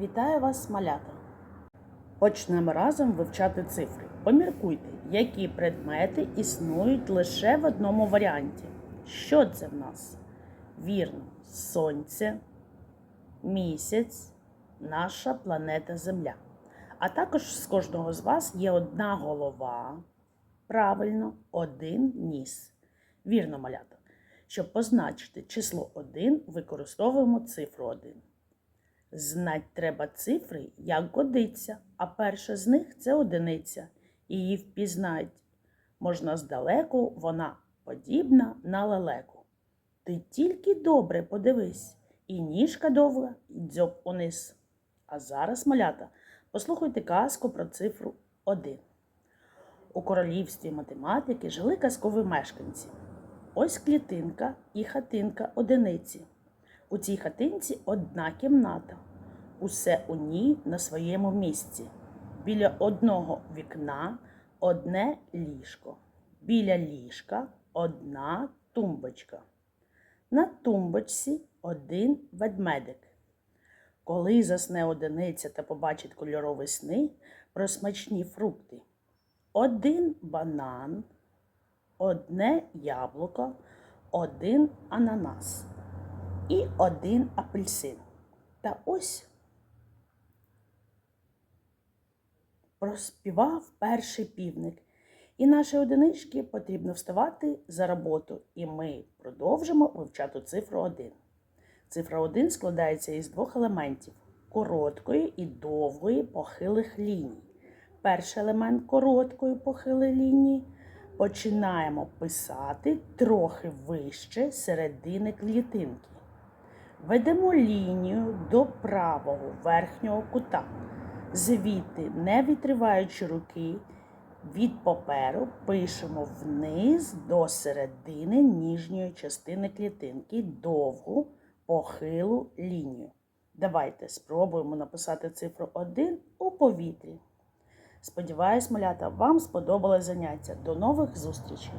Вітаю вас, малята! Почнемо разом вивчати цифри. Поміркуйте, які предмети існують лише в одному варіанті. Що це в нас? Вірно, сонце, місяць, наша планета Земля. А також з кожного з вас є одна голова. Правильно, один ніс. Вірно, малята. Щоб позначити число 1, використовуємо цифру 1. Знать треба цифри, як годиться, а перша з них це одиниця. Її впізнать можна здалеку, вона подібна на лелеку. Ти тільки добре подивись, і ніжка довга, і дзьоб униз. А зараз, малята, послухайте казку про цифру 1. У королівстві математики жили казкові мешканці. Ось клітинка і хатинка одиниці. У цій хатинці одна кімната. Усе у ній на своєму місці. Біля одного вікна одне ліжко. Біля ліжка одна тумбочка. На тумбочці один ведмедик. Коли засне одиниця та побачить кольорові сни про смачні фрукти. Один банан, одне яблуко, один ананас і один апельсин. Та ось проспівав перший півник. І нашій одиничці потрібно вставати за роботу, і ми продовжимо вивчати цифру 1. Цифра 1 складається із двох елементів короткої і довгої похилих ліній. Перший елемент короткої похилої лінії починаємо писати трохи вище середини клітинки. Ведемо лінію до правого верхнього кута. Звідти, не відриваючи руки, від паперу пишемо вниз до середини ніжньої частини клітинки довгу похилу лінію. Давайте спробуємо написати цифру 1 у повітрі. Сподіваюсь, малята, вам сподобалось заняття. До нових зустрічей!